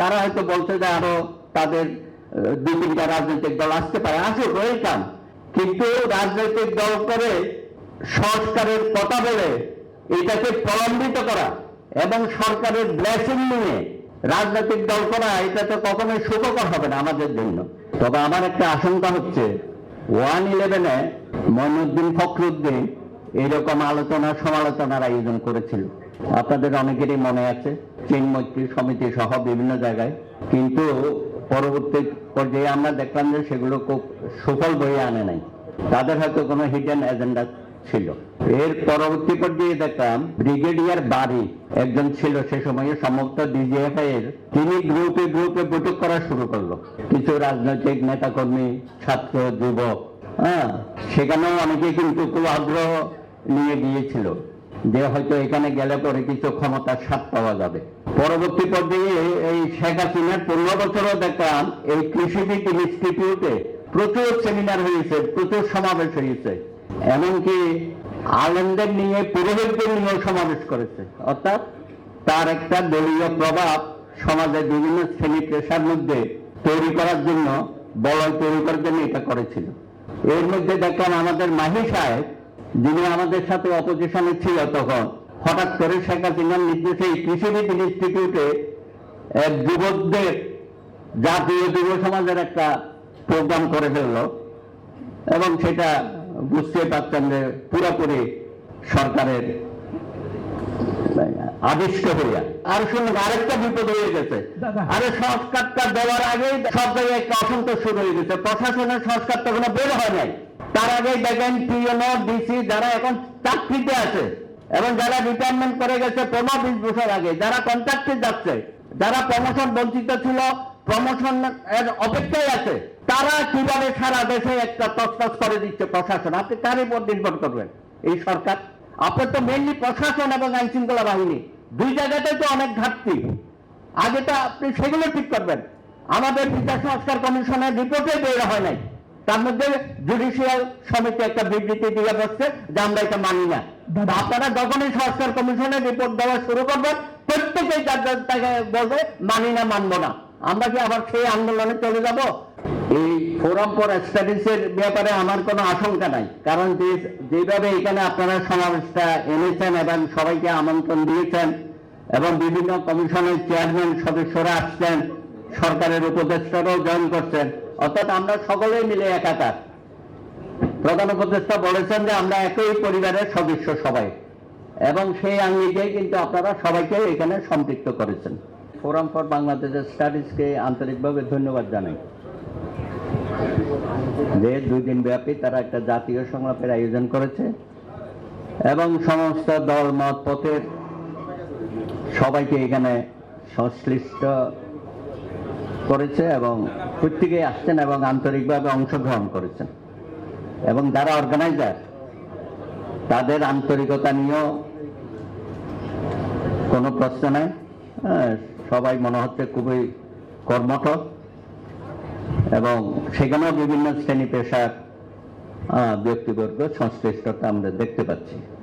তারা হয়তো বলছে যে আরও তাদের দুই তিনটা রাজনৈতিক দল আসতে পারে। আসুক ওয়েলকাম কিন্তু রাজনৈতিক দল করে সংস্কারের কথা বলে এটাকে প্রলম্বিত করা এবং সরকারের ব্লেসিং নিয়ে রাজনৈতিক দল করা, এটা তো কখনোই সুখকর হবে না আমাদের জন্য। তবে আমার একটা আশঙ্কা হচ্ছে, ওয়ান ইলেভেনে মইনুদ্দিন ফখরুদ্দিন এইরকম আলোচনা সমালোচনার আয়োজন করেছিল। আপনাদের অনেকেরই মনে আছে। চীন মৈত্রী সমিতি সহ বিভিন্ন জায়গায়। কিন্তু পরবর্তী পর্যায়ে আমরা দেখলাম যে সেগুলো খুব সুফল বয়ে আনে নাই। তাদের হয়তো কোনো হিডেন এজেন্ডা ছিল। এর পরবর্তী পর্যায়ে দেখলাম ব্রিগেডিয়ার বাড়ি একজন ছিল, সে সময়ে সম্ভবত ডিজিএফআই এর তিনি গ্রুপে গ্রুপে বৈঠক করা শুরু করল। কিছু রাজনৈতিক নেতাকর্মী, ছাত্র, যুবক হ্যাঁ সেখানেও অনেকে কিন্তু খুব আগ্রহ নিয়ে গিয়েছিল। যে হয়তো এখানে গেলে পরে কিছু ক্ষমতার স্বাদ পাওয়া যাবে। পরবর্তী পর্যায়ে এই শেখ হাসিনার পনেরো বছরও দেখলাম, এই কৃষিবিদ ইনস্টিটিউটে প্রচুর সেমিনার হয়েছে, প্রচুর সমাবেশ হয়েছে। এমনকি আলেমদের নিয়ে, পুরোহিতদের নিয়েও সমাবেশ করেছে। অর্থাৎ তার একটা দলীয় প্রভাব সমাজের বিভিন্ন শ্রেণি পেশার মধ্যে তৈরি করার জন্য বলয় তৈরি করার জন্য এটা করেছিল। এর মধ্যে দেখলাম আমাদের মাহি সাহেব যিনি আমাদের সাথে অপোজিশনে ছিল তখন হঠাৎ করে শেখ হাসিনার নির্দেশে কৃষিবিদ ইনস্টিটিউটে এক যুবকদের জাতীয় যুব সমাজের একটা প্রোগ্রাম করে ফেলল এবং সেটা বুঝতে পারছেন যে পুরোপুরি সরকারের আদিষ্ট হইয়া। আর শুনুন আরেকটা বিপদ হয়ে গেছে। আরে সংস্কারটা দেওয়ার আগেই সব জায়গায় একটা অসন্তোষ শুরু হয়ে গেছে। প্রশাসনের সংস্কারটা কোনো বের হয় নাই। তার আগে দেখেন পিএনও ডিসি যারা এখন চাকরিতে আছে এবং যারা রিটায়ারমেন্ট করে গেছে পনেরো বিশ বছর আগে, যারা কন্ট্রাক্টে যাচ্ছে, যারা প্রমোশন বঞ্চিত ছিল প্রমোশন এর অপেক্ষায় আছে, তারা কীভাবে সারা দেশে একটা তসতস করে দিচ্ছে প্রশাসন? আপনি তার উপর নির্ভর করবেন? এই সরকার? আপনার তো মেনলি প্রশাসন এবং আইন শৃঙ্খলা বাহিনী। দুই জায়গাতে তো অনেক ঘাটতি। আগে তো আপনি সেগুলো ঠিক করবেন। আমাদের বিচার সংস্কার কমিশনের রিপোর্টে বের হয় নাই। তার মধ্যে জুডিশিয়াল সমিতি একটা বিবৃতি দিয়ে বসছে যে আমরা এটা মানি না। আপনারা যখনই সংস্কার কমিশনের রিপোর্ট দেওয়া শুরু করবেন প্রত্যেকেই যার যার জায়গায় বলবে মানি না মানবো না। আমরা কি আবার সেই আন্দোলনে চলে যাব? এই ফোরাম ফর স্টাডিজ এর ব্যাপারে আমার কোনো আশঙ্কা নাই। কারণ যে- যেভাবে এখানে আপনারা সমাবেশটা এনেছেন এবং সবাইকে আমন্ত্রণ দিয়েছেন এবং বিভিন্ন কমিশনের চেয়ারম্যান সদস্যরা আসছেন সরকারের উপদেষ্টারাও জয়েন করছেন অর্থাৎ আমরা সকলেই মিলে একাকার। প্রধান উপদেষ্টা বলেছেন যে আমরা একই পরিবারের সদস্য সবাই। এবং সেই আঙ্গিকে কিন্তু আপনারা সবাইকে এখানে সম্পৃক্ত করেছেন। ফোরাম ফর বাংলাদেশের স্টাডিজকে আন্তরিকভাবে ধন্যবাদ জানাই। যে দুই দিন ব্যাপী তারা একটা জাতীয় সংলাপের আয়োজন করেছে। এবং সমস্ত দল, মত, পথের সবাইকে এখানে সংশ্লিষ্ট করেছে এবং প্রত্যেকেই আসছেন এবং আন্তরিকভাবে অংশগ্রহণ করেছেন। এবং যারা অর্গানাইজার তাদের আন্তরিকতা নিয়েও কোনো প্রশ্ন নাই। হ্যাঁ, সবাই মনে হচ্ছে খুবই কর্মঠ। এবং সেখানেও বিভিন্ন শ্রেণি পেশার ব্যক্তিবর্গ সংশ্লিষ্টতা আমরা দেখতে পাচ্ছি।